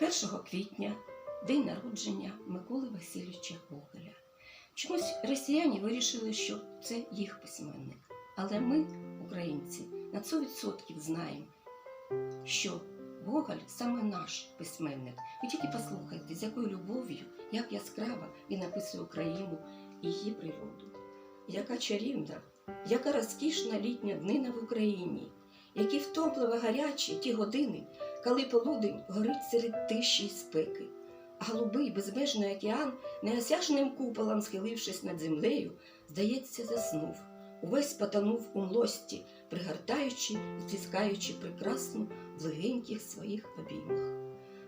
1 квітня день народження Миколи Васильовича Гоголя. Чомусь росіяни вирішили, що це їх письменник. Але ми, українці, на 100% знаємо, що Гоголь саме наш письменник. Ви тільки послухайте, з якою любов'ю, як яскраво він описує Україну і її природу. Яка чарівна, яка розкішна літня днина в Україні, які втомливо гарячі ті години, коли полудень горить серед тиші й спеки, а голубий безмежний океан, неосяжним куполом схилившись над землею, здається, заснув, увесь потонув у млості, пригортаючи і тискаючи прекрасну в легеньких своїх обіймах.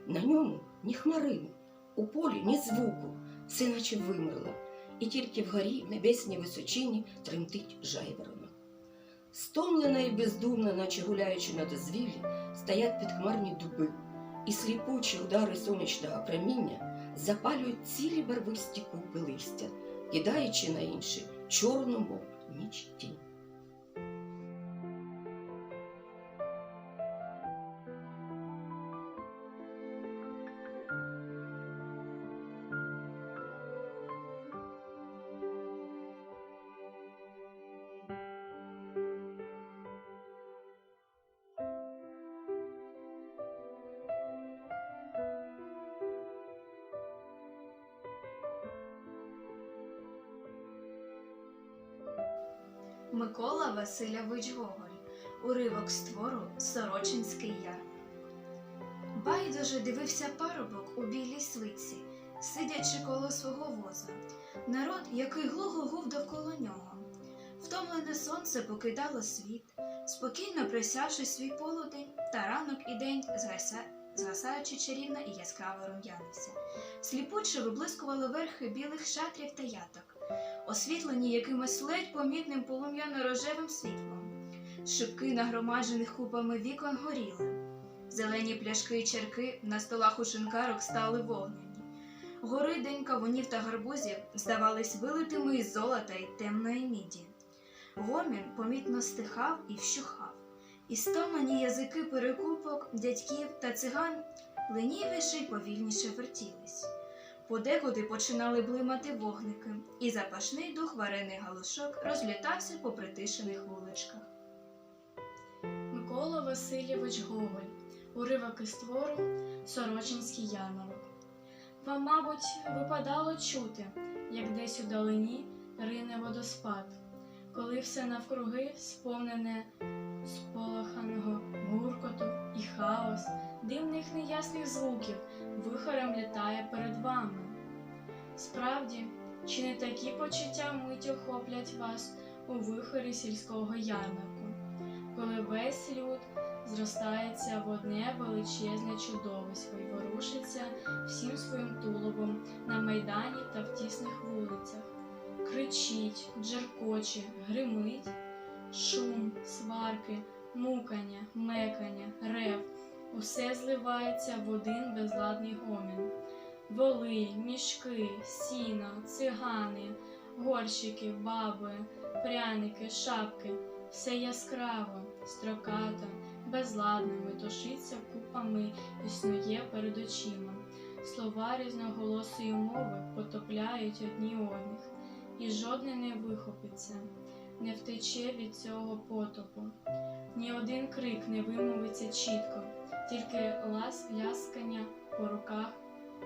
На ньому ні хмарини, у полі ні звуку, все наче вимерло, і тільки вгорі в небесній височині тремтить жайворонок. Стомлена і бездумна, наче гуляючи на дозвіллі, стоять підхмарні дуби, і сліпучі удари сонячного проміння запалюють цілі барвисті купи листя, кидаючи на інші чорну, мов ніч тінь. Микола Васильович Гоголь. Уривок з твору Сорочинський яр. Байдуже дивився парубок у білій свиці, сидячи коло свого воза. Народ, який глухо гув довкола нього. Втомлене сонце покидало світ, спокійно присявши свій полудень, та ранок і день згаса... згасаючи чарівно і яскраво рум'янився. Сліпуче виблискували верхи білих шатрів та яток освітлені якимось ледь помітним полум'яно-рожевим світлом. Шибки нагромаджених купами вікон горіли. Зелені пляшки й черки на столах у шинкарок стали вогнені. Гори день кавунів та гарбузів здавались вилитими із золота й темної міді. Гомін помітно стихав і вщухав, і стомлені язики перекупок, дядьків та циган ленівіше й повільніше вертілись. Подекуди починали блимати вогники, і запашний дух варений галушок розлітався по притишених вуличках. Микола Васильович Гоголь. Уривок із твору Сорочинський ярмарок. Вам, мабуть, випадало чути, як десь у далині рине водоспад, коли все навкруги сповнене сполоханого гуркоту і хаос, дивних неясних звуків вихорем літає перед вами. Справді, чи не такі почуття мить охоплять вас у вихорі сільського ярмарку, коли весь люд зростається в одне величезне чудовисько і ворушиться всім своїм тулубом на майдані та в тісних вулицях, кричить, джеркоче, гримить, шум, сварки, мукання, мекання, рев, усе зливається в один безладний гомін. Воли, мішки, сіно, цигани, горщики, баби, пряники, шапки все яскраво, строкато, безладно метушиться купами, існує перед очима. Слова різноголосої мови потопляють одні одних, і жодне не вихопиться, не втече від цього потопу. Ні один крик не вимовиться чітко, тільки лас ляскання по руках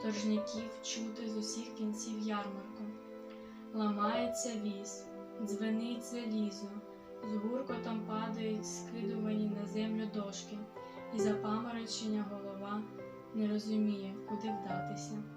торжняків чути з усіх кінців ярмарку. Ламається віз, дзвенить залізо, з гуркотом падають скидувані на землю дошки, і запаморочення голова не розуміє, куди вдатися.